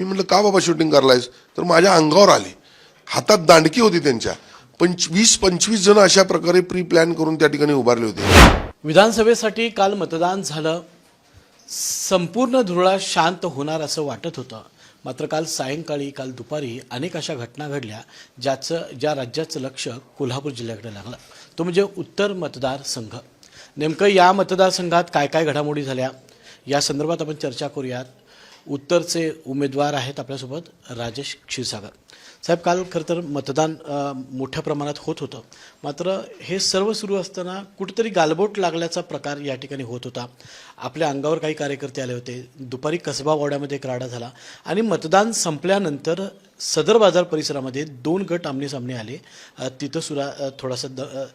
मी म्हटलं का बाबा शूटिंग करलायस तर माझ्या अंगावर आली. हातात दांडकी होती त्यांच्या. पंच वीस पंचवीस जण अशा प्रकारे प्री प्लॅन करून त्या ठिकाणी उभारले होते. विधानसभेसाठी काल मतदान झालं. संपूर्ण धुळा शांत होणार असं वाटत होतं. मात्र काल सायंकाळी काल दुपारी अनेक अशा घटना घडल्या ज्याचं ज्या राज्याचं लक्ष कोल्हापूर जिल्ह्याकडे लागलं. तो म्हणजे उत्तर मतदारसंघ नेमकं या मतदारसंघात काय काय घडामोडी झाल्या? या संदर्भात आपण चर्चा करूयात. उत्तरचे उमेदवार आहेत आपल्यासोबत राजेश क्षीरसागर. साहेब काल खरं तर मतदान मोठ्या प्रमाणात होत होतं. मात्र हे सर्व सुरू असताना कुठेतरी गालबोट लागल्याचा प्रकार या ठिकाणी होत होता. आपल्या अंगावर काही कार्यकर्ते आले होते. दुपारी कसबा वाड्यामध्ये एक राडा झाला आणि मतदान संपल्यानंतर सदर बाजार परिसरामध्ये दोन गट आमनेसामने आले. तिथं सुद्धा थोडासा द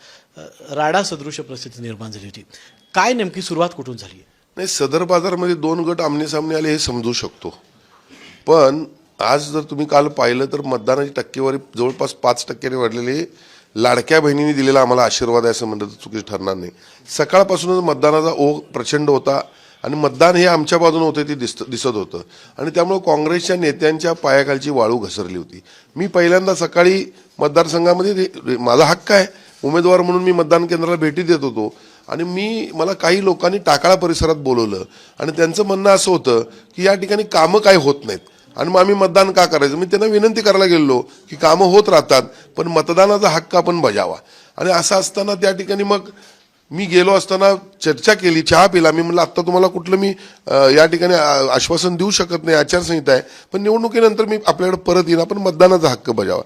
राडा सदृश परिस्थिती निर्माण झाली होती. काय नेमकी सुरुवात कुठून झाली? नाही सदर बाजारमध्ये दोन गट आमने सामने आले हे समजू शकतो. पण आज जर तुम्ही काल पाहिलं तर मतदानाची टक्केवारी जवळपास पाच टक्क्याने वाढलेली लाडक्या बहिणीने दिलेला आम्हाला आशीर्वाद आहे असं म्हणलं तर चुकीचं ठरणार नाही. सकाळपासूनच मतदानाचा ओघ प्रचंड होता आणि मतदान हे आमच्या बाजूने होते ते दिसत दिसत होतं. आणि त्यामुळे काँग्रेसच्या नेत्यांच्या पायाखालची वाळू घसरली होती. मी पहिल्यांदा सकाळी मतदारसंघामध्ये माझा हक्क आहे. उमेदवार म्हणून मी मतदान केंद्राला भेटी देत होतो. आणि मी मला काही लोकांनी टाकाळा परिसरात बोलवलं. आणि त्यांचं म्हणणं असं होतं की या ठिकाणी कामं काय होत नाहीत. आणि मग आम्ही मतदान का करायचं? मी त्यांना विनंती करायला गेलो की कामं होत राहतात पण मतदानाचा हक्क आपण बजावा. आणि असं असताना त्या ठिकाणी मग मी गेलो असताना चर्चा केली चहा पिला. मी म्हणलं आत्ता तुम्हाला कुठलं मी या ठिकाणी आश्वासन देऊ शकत नाही आचारसंहिता आहे. पण निवडणुकीनंतर मी आपल्याकडे परत येईन. आपण मतदानाचा हक्क बजावा.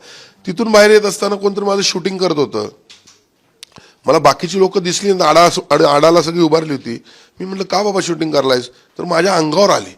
तिथून बाहेर येत असताना कोणतरी माझं शूटिंग करत होतं. मला बाकीची लोक दिसली आणि आडा आडाला सगळी उभारली होती. मी म्हटलं का बाबा शूटिंग करलायस तर माझ्या अंगावर आली.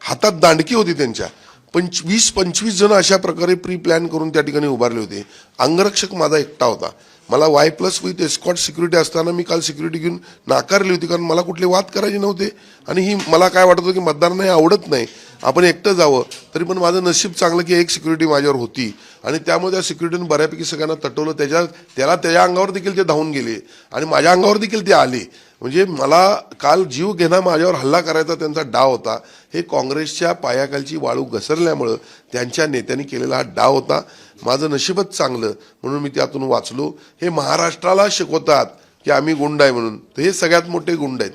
हातात दांडकी होती त्यांच्या. पंच वीस पंचवीस जण अशा प्रकारे प्री प्लॅन करून त्या ठिकाणी उभारले होते. अंगरक्षक माझा एकटा होता. मला Y plus with escort security असताना मी काल सिक्युरिटी घेऊन नाकारली होती कारण मला कुठले वाद करायचे नव्हते. आणि ही मला काय वाटत होतं की मतदारांना हे आवडत नाही. आपण एकटं जावं. तरी पण माझं नशीब चांगलं की एक सिक्युरिटी माझ्यावर होती. आणि त्यामुळे त्या सिक्युरिटीनं बऱ्यापैकी सगळ्यांना तटवलं. त्याच्या त्याला त्याच्या अंगावर देखील ते धावून गेले. आणि माझ्या अंगावर देखील ते आले. म्हणजे मला काल जीव घेणा माझ्यावर हल्ला करायचा त्यांचा डाव होता. हे काँग्रेसच्या पायाखालची वाळू घसरल्यामुळं त्यांच्या नेत्यांनी केलेला हा डाव होता. माझं नशीबच चांगलं म्हणून मी त्यातून वाचलो. हे महाराष्ट्राला शिकवतात की आम्ही गुंड आहे म्हणून. तर हे सगळ्यात मोठे गुंड आहेत.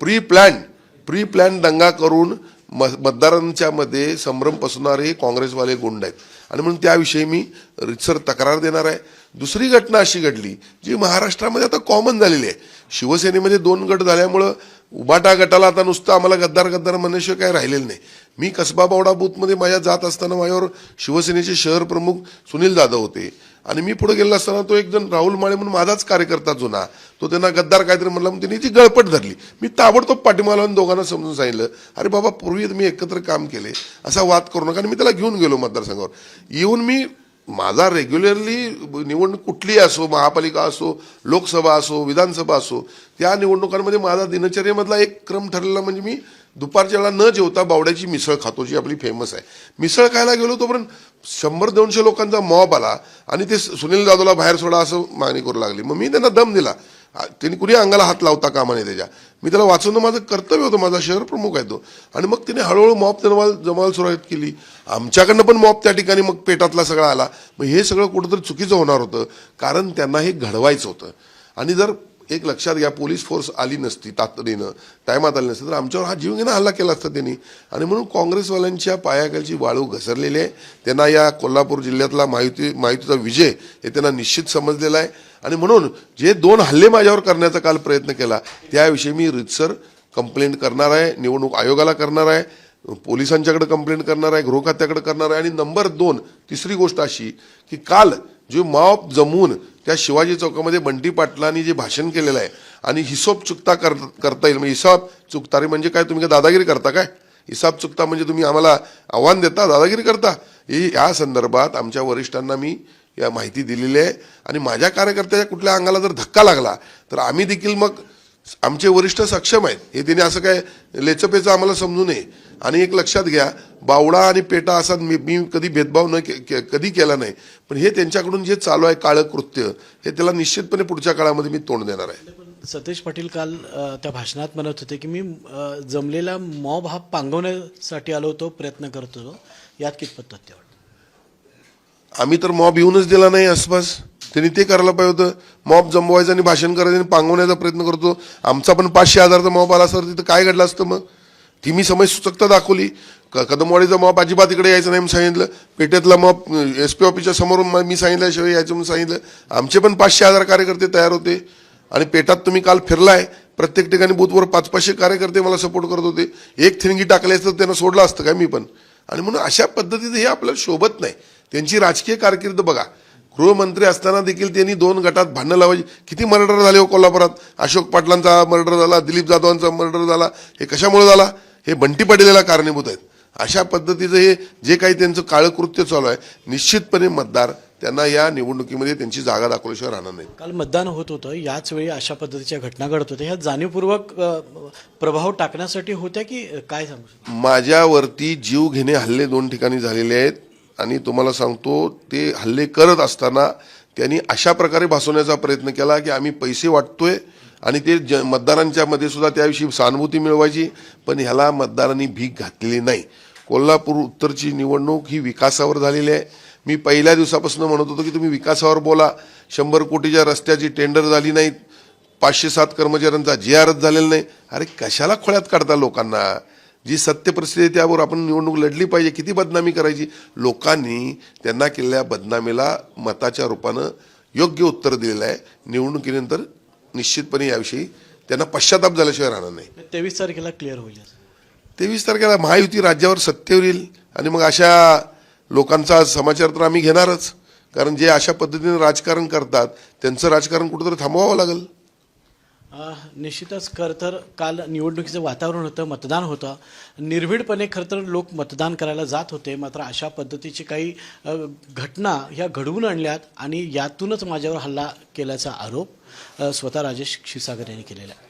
प्री प्लॅन प्री प्लॅन दंगा करून म मतदारांच्या मध्ये संभ्रम पसरणारे हे काँग्रेसवाले गुंड आहेत. आणि म्हणून त्याविषयी मी रितसर तक्रार देणार आहे. दुसरी घटना अशी घडली जी महाराष्ट्रामध्ये आता कॉमन झालेली आहे. शिवसेनेमध्ये दोन गट झाल्यामुळं उबाटा गटाला आता नुसतं आम्हाला गद्दार गद्दार म्हणण्याशिवाय काय राहिलेलं नाही. मी कसबा बावडा बूथमध्ये माझ्या जात असताना माझ्यावर शिवसेनेचे शहर प्रमुख सुनील जाधव होते. आणि मी पुढे गेलो असताना तो एक जण राहुल माळे म्हणून माझाच कार्यकर्ता जुना. तो त्यांना गद्दार काहीतरी म्हणला म्हणून त्यांनी ती गळपट धरली. मी ताबडतोब पाठीमाला लावून दोघांना समजून सांगितलं अरे बाबा पूर्वी मी एकत्र काम केले. असा वाद करू नका आणि मी त्याला घेऊन गेलो मतदारसंघावर. येऊन मी माझा रेग्युलरली निवडणूक कुठली असो महापालिका असो लोकसभा असो विधानसभा असो त्या निवडणुकांमध्ये माझा दिनचर्येमधला एक क्रम ठरलेला म्हणजे मी दुपारच्या वेळा न जेवता बावड्याची मिसळ खातो जी आपली फेमस आहे. मिसळ खायला गेलो तोपर्यंत शंभर दोनशे लोकांचा मॉब आला आणि ते सुनील जाधवला बाहेर सोडा असं मागणी करू लागली. मग मी त्यांना दम दिला. त्यांनी कुणी अंगाला हात लावता कामा नये त्याच्या. मी त्याला वाचवणं माझं कर्तव्य होतं माझा शहर प्रमुख आहे तो. आणि मग तिने हळूहळू मॉब जमाल जमाल सुरुवात केली. आमच्याकडनं पण मॉब त्या ठिकाणी मग पेटातला सगळा आला. मग हे सगळं कुठंतरी चुकीचं होणार होतं कारण त्यांना हे घडवायचं होतं. आणि जर एक लक्षात घ्या पोलीस फोर्स आली नसती तातडीनं टायमात आली नसती तर आमच्यावर हा जीवघेणा हल्ला केला असता त्यांनी. आणि म्हणून काँग्रेसवाल्यांच्या पायाखालची वाळू घसरलेली आहे. त्यांना या कोल्हापूर जिल्ह्यातला माहिती माहितीचा विजय हे त्यांना निश्चित समजलेला आहे. आणि म्हणून जे दोन हल्ले माझ्यावर करण्याचा काल प्रयत्न केला त्याविषयी मी रितसर कंप्लेंट करणार आहे निवडणूक आयोगाला करणार आहे पोलिसांच्याकडे कंप्लेंट करणार आहे गृह खात्याकडे करणार आहे. आणि नंबर दोन तिसरी गोष्ट अशी की काल जे मॉब जमून त्या शिवाजी चौकामध्ये बंटी पाटलांनी जे भाषण केलेलं आहे आणि हिसोब चुकता कर करता येईल. म्हणजे हिसाब चुकता रे म्हणजे काय? तुम्ही दादागिरी करता काय? हिसाब चुकता म्हणजे तुम्ही आम्हाला आव्हान देता दादागिरी करता? ही या संदर्भात आमच्या वरिष्ठांना मी या माहिती दिलेली आहे. आणि माझ्या कार्यकर्त्याच्या कुठल्या अंगाला जर धक्का लागला तर आम्ही देखील मग आमचे वरिष्ठ सक्षम आहेत. हे त्यांनी असं काय लेचपेचं आम्हाला समजू नये. आणि एक लक्षात घ्या बावडा आणि पेटा असा मी मी कधी भेदभाव न के- कधी केला नाही. पण हे त्यांच्याकडून जे चालू आहे काळं कृत्य हे त्याला निश्चितपणे पुढच्या काळामध्ये मी तोंड देणार आहे. सतीश पाटील काल त्या भाषणात म्हणत होते की मी जमलेला मॉब हा पांगवण्यासाठी आलो होतो प्रयत्न करत होतो. यात कितपत तथ्य आम्ही तर मॉब येऊनच दिला नाही आसपास. त्यांनी ते करायला पाहिजे होतं. मॉब जमवायचं आणि भाषण करायचं आणि पांगवण्याचा प्रयत्न करतो. आमचा पण पाचशे हजारचा मॉब आला सर तिथं काय घडलं असतं मग? ती मी समज सुचकता दाखवली. क- कदमवाडीचा मॉप अजिबात इकडे यायचं नाही म्हणून सांगितलं. पेठेतला मॉप एस पी ऑफिसच्या समोरून मी सांगितल्याशिवाय यायचं म्हणून सांगितलं. आमचे पण पाचशे हजार कार्यकर्ते तयार होते. आणि पेटात तुम्ही काल फिरलाय. प्रत्येक ठिकाणी बूथवर पाच पाचशे कार्यकर्ते मला सपोर्ट करत होते. एक थिरंगी टाकले असतं तर त्यांना सोडलं असतं काय मी पण? आणि म्हणून अशा पद्धतीचं हे आपल्याला शोभत नाही. त्यांची राजकीय कारकीर्द बघा. गृहमंत्री असताना देखील त्यांनी दोन गटात भांडणं लावायची. किती मर्डर झाले हो कोल्हापुरात? अशोक पाटलांचा मर्डर झाला दिलीप जाधवांचा मर्डर झाला. हे कशामुळे झाला? हे बंटी पडलेला कारणीभूत आहेत. अशा पद्धतीचं हे जे काही त्यांचं काळं कृत्य चालू आहे निश्चितपणे मतदार त्यांना या निवडणुकीमध्ये त्यांची जागा दाखवल्याशिवाय राहणार नाही काल मतदान होत होतं. याच वेळी अशा पद्धतीच्या घटना घडत होत्या. ह्या जाणीवपूर्वक प्रभाव टाकण्यासाठी होत्या की काय सांगू माझ्यावरती जीव घेणे हल्ले दोन ठिकाणी झालेले आहेत. आणि तुम्हाला सांगतो ते हल्ले करत असताना त्यांनी अशा प्रकारे भासवण्याचा प्रयत्न केला की आम्ही पैसे वाटतोय आणि ते ज मतदारांच्यामध्ये सुद्धा त्याविषयी सहानुभूती मिळवायची पण ह्याला मतदारांनी भीक घातलेली नाही. कोल्हापूर उत्तरची निवडणूक ही विकासावर झालेली आहे. मी पहिल्या दिवसापासून म्हणत होतो की तुम्ही विकासावर बोला. शंभर कोटीच्या रस्त्याची टेंडर झाली नाहीत. पाचशे सात कर्मचाऱ्यांचा जी आरच झालेला नाही. अरे कशाला खोळ्यात काढता लोकांना? जी सत्य परिस्थिती त्यावर आपण निवडणूक लढली पाहिजे. किती बदनामी करायची? लोकांनी त्यांना केलेल्या बदनामीला मताच्या रूपानं योग्य उत्तर दिलेलं आहे. निवडणुकीनंतर निश्चितपणे याविषयी त्यांना पश्चाताप झाल्याशिवाय राहणार नाही. तेवीस तारखेला क्लिअर होईल. तेवीस तारखेला महायुती राज्यावर सत्तेवर येईल आणि मग अशा लोकांचा समाचार तर आम्ही घेणारच. कारण जे अशा पद्धतीने राजकारण करतात त्यांचं राजकारण कुठंतरी थांबवावं लागेल. निश्चितच खरं तर काल निवडणुकीचं वातावरण होतं मतदान होतं. निर्भीडपणे खरं तर लोक मतदान करायला जात होते. मात्र अशा पद्धतीची काही घटना ह्या घडवून आणल्यात आणि यातूनच माझ्यावर हल्ला केल्याचा आरोप स्वतः राजेश क्षीरसागर यांनी केलेला आहे.